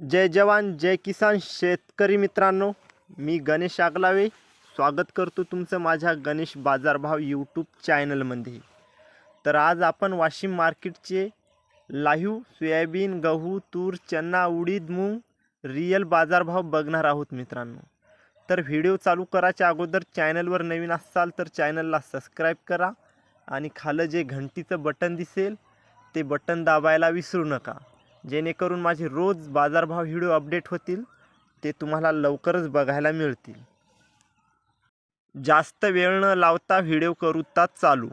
जय जवान जय किसान शेतकरी मित्रांनो. मी गणेश आगलावे. स्वागत करतो तुमचं माझ्या गणेश बाजारभाव यूट्यूब चॅनलमध्ये तर आज आपण वाशिम मार्केटचे लाईव्ह सोयाबीन गहू तूर चन्ना उडीद मूग रिअल बाजारभाव बघणार आहोत मित्रांनो. तर व्हिडिओ चालू करायच्या अगोदर चॅनलवर नवीन असाल तर चॅनलला सबस्क्राईब करा आणि खालं जे घंटीचं बटन दिसेल ते बटन दाबायला विसरू नका. जेणेकरून माझे रोज बाजारभाव व्हिडिओ अपडेट होतील ते तुम्हाला लवकरच बघायला मिळतील. जास्त वेळ न लावता व्हिडिओ करूता चालू.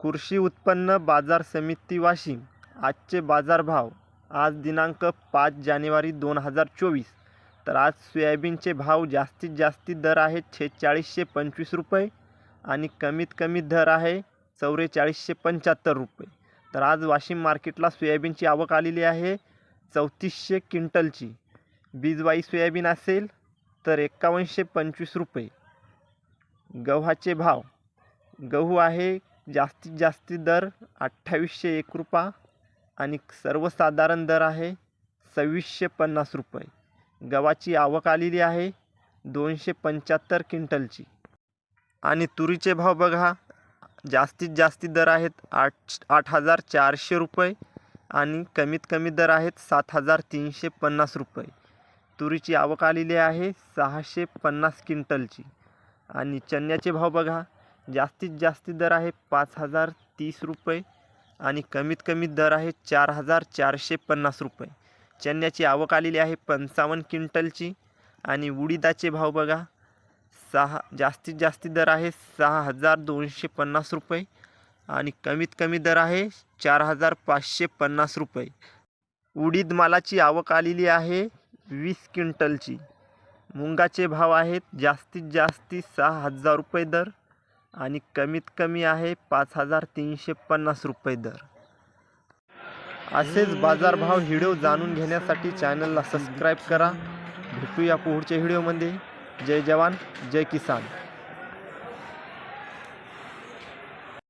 कृषी उत्पन्न बाजार समिती वाशिम. आजचे बाजारभाव आज दिनांक पाच जानेवारी दोन हजार चोवीस. तर आज सोयाबीनचे भाव जास्तीत जास्ती दर आहे छेचाळीसशे पंचवीस रुपये आणि कमीत कमी दर आहे चौवेचाळीसशे पंच्याहत्तर रुपये. तर आज वाशिम मार्केटला सोयाबीनची आवक आलेली आहे. चौतीसशे क्विंटलची. बीजवाई सोयाबीन असेल तर एकावन्नशे पंचवीस रुपये. गव्हाचे भाव. गहू आहे जास्तीत जास्ती दर अठ्ठावीसशे एक रुपया आणि सर्वसाधारण दर आहे सव्वीसशे पन्नास रुपये. गव्हाची आवक आलेली आहे दोनशे पंच्याहत्तर क्विंटलची. आणि तुरीचे भाव बघा. जास्तीत जास्ती दर आहेत आठ आठ हजार चारशे रुपये आणि कमीत कमी दर आहेत सात हजार तीनशे पन्नास रुपये. तुरीची आवक आलेली आहे सहाशे पन्नास क्विंटलची. आणि चण्याचे भाव बघा जास्तीत जास्ती दर आहे पाच हजार तीस रुपये आणि कमीत कमी दर आहे चार हजार चारशे पन्नास रुपये. चण्याची आवक आलेली आहे पंचावन्न क्विंटलची आणि उडीदाचे भाव बघा सहा जास्तीत जास्ती दर आहे सहा हजार दोनशे पन्नास रुपये आणि कमीत कमी दर आहे चार हजार पाचशे पन्नास रुपये. उडीद मालाची आवक आलेली आहे वीस क्विंटलची. मुंगाचे भाव आहेत जास्तीत जास्ती सहा हजार रुपये दर आणि कमीत कमी आहे पाच हजार तीनशे पन्नास रुपये दर. असेच बाजारभाव व्हिडिओ जाणून घेण्यासाठी चॅनलला सबस्क्राईब करा. भेटूया पुढच्या व्हिडिओमध्ये. जय जवान जय किसान।